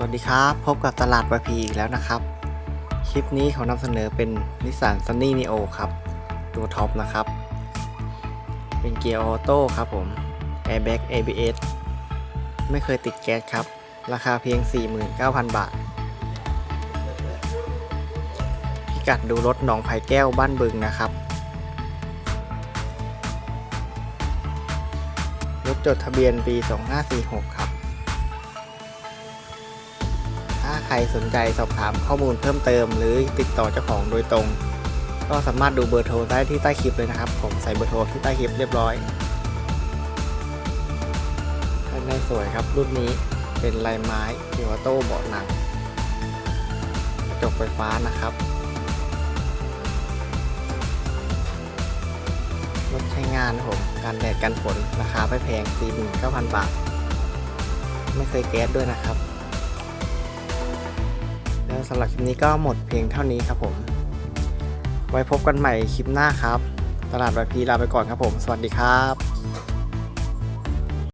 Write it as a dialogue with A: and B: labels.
A: สวัสดีครับ พบกับตลาดวพีอีกแล้วนะครับ คลิปนี้เขานำเสนอเป็นนิสสันซันนี่นีโอครับ ตัวท็อปนะครับ เป็นเกียร์ออโต้ครับผม Airbag ABS ไม่เคยติดแก๊สครับ ราคาเพียง 49,000 บาท พิกัดดูรถหนองไผ่แก้วบ้านบึงนะครับ รถจดทะเบียนปี 2546 ครับาใครสนใจสอบถามข้อมูลเพิ่มเติม หรือติดต่อเจ้าของโดยตรง ก็สามารถดูเบอร์โทรได้ที่ใต้คลิปเลยนะครับ ผมใส่เบอร์โทรที่ใต้คลิปเรียบร้อยภายในสวยครับรุ่นนี้เป็นลายไม้เกียร์โต้เบาะหนังกระจกไฟฟ้านะครับรถใช้งานนะครับผมการแดดกันฝนราคาไม่แพง 49,000 บาท ไม่เคยแก๊สด้วยนะครับ สำหรับคลิปนี้ก็หมดเพียงเท่านี้ครับผม ไว้พบกันใหม่คลิปหน้าครับ ตลาดวายพีลาไปก่อนครับผม สวัสดีครับ